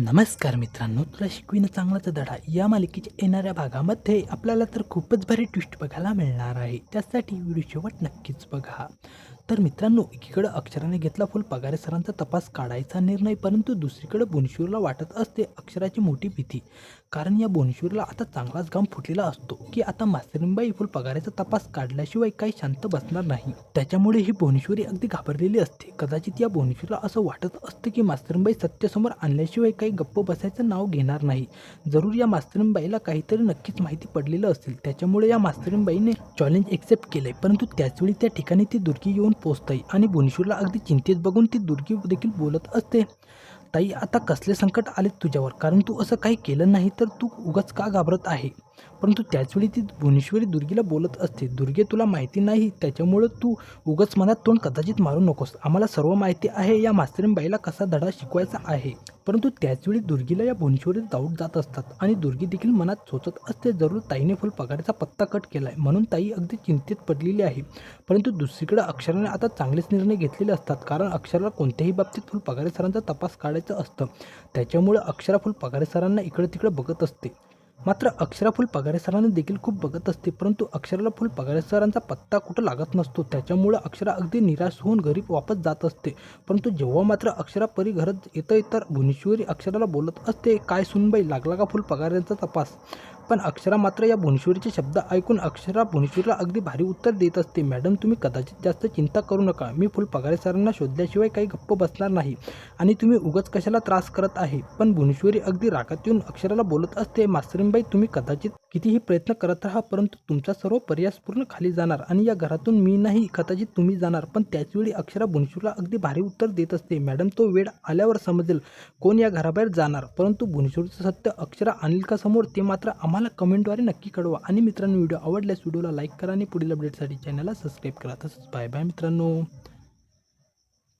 नमस्कार मित्रांनो तुला शिकविणं चांगलाचा धडा. या मालिकेच्या येणाऱ्या भागामध्ये आपल्याला तर खूपच भारी ट्विस्ट बघायला मिळणार आहे. त्यासाठी व्हिडिओ शेवट नक्कीच बघा. तर मित्रांनो एकीकडं अक्षराने घेतला फुल पगारे सरांचा तपास काढायचा निर्णय परंतु दुसरीकडे बोनशिवरला वाटत असते अक्षराची मोठी भीती. कारण या बोनशिवरला आता चांगलाच घाम फुटलेला असतो की आता मास्तरीबाई फुल पगाराचा तपास काढल्याशिवाय काही शांत बसणार नाही. त्याच्यामुळे ही बोनेश्वरी अगदी घाबरलेली असते. कदाचित या बोनेश्वरला असं वाटत असतं की मास्तरीबाई सत्यासमोर आणल्याशिवाय काही गप्प बसायचं नाव घेणार नाही. जरूर या मास्तरीबाईला काहीतरी नक्कीच माहिती पडलेलं असेल. त्याच्यामुळे या मास्तरीबाईने चॅलेंज एक्सेप्ट केलंय. परंतु त्याचवेळी त्या ठिकाणी ती दुर्गी येऊन पोचताई आणि भुवनेश्वरला अगदी चिंतेत बघून ती दुर्गी देखील बोलत असते. ताई आता कसले संकट आले तुझ्यावर? कारण तू असं काही केलं नाही तर तू उगाच का घाबरत आहे? परंतु त्याचवेळी ती भुवनेश्वरी दुर्गीला बोलत असते दुर्गे तुला माहिती नाही त्याच्यामुळं तू उगाच मनात तोंड कदाचित मारू नकोस. आम्हाला सर्व माहिती आहे या मास्तरींबाईला कसा धडा शिकवायचा आहे. परंतु त्याचवेळी दुर्गीला या भुवनेश्वरीत डाऊट जात असतात आणि दुर्गी देखील मनात सोचत असते जरूर ताईने फुल पगाराचा पत्ता कट केला आहे म्हणून ताई अगदी चिंतेत पडलेली आहे. परंतु दुसरीकडे अक्षराने आता चांगलेच निर्णय घेतलेले असतात कारण अक्षराला कोणत्याही बाबतीत फुल पगारे सरांचा तपास काढायचा असतं. त्याच्यामुळे अक्षरा फुल पगारे सरांना इकडे तिकडे बघत असते. मात्र अक्षरा फुल पगारे सरांना देखील खूप बघत असते परंतु अक्षराला फुल पगारे सरांचा पत्ता कुठं लागत नसतो त्याच्यामुळं अक्षरा अगदी निराश होऊन घरी वापस जात असते. परंतु जेव्हा मात्र अक्षरा परी घरात येतं तर भुवनेश्वरी अक्षराला बोलत असते काय सुनबाई लागला का फुल पगारांचा तपास? पण अक्षरा मात्र या भुवनेश्वरीचे शब्द ऐकून अक्षरा भुवनेश्वरीला अगदी भारी उत्तर देत असते. मॅडम तुम्ही कदाचित जास्त चिंता करू नका. मी फुल पगारे सरांना शोधल्याशिवाय काही गप्प बसणार नाही आणि तुम्ही उगाच कशाला त्रास करत आहे. पण भुवनेश्वरी अगदी रागात येऊन अक्षराला बोलत असते मास्तरीनबाई तुम्ही कदाचित कितीही प्रयत्न करत राहा परंतु तुमचा सर्व प्रयास पूर्ण खाली जाणार आणि या घरातून मी नाही कदाचित तुम्ही जाणार. पण त्याचवेळी अक्षरा भुनशूरला अगदी भारी उत्तर देत असते. मॅडम तो वेळ आल्यावर समजेल कोण या घराबाहेर जाणार. परंतु भुनशूरचं सत्य अक्षरा आणेल का समोर ते मात्र आम्हाला कमेंटद्वारे नक्की कळवा. आणि मित्रांनो व्हिडिओ आवडल्यास व्हिडिओला लाईक करा आणि पुढील अपडेटसाठी चॅनलला सबस्क्राईब करा. तसंच बाय बाय मित्रांनो.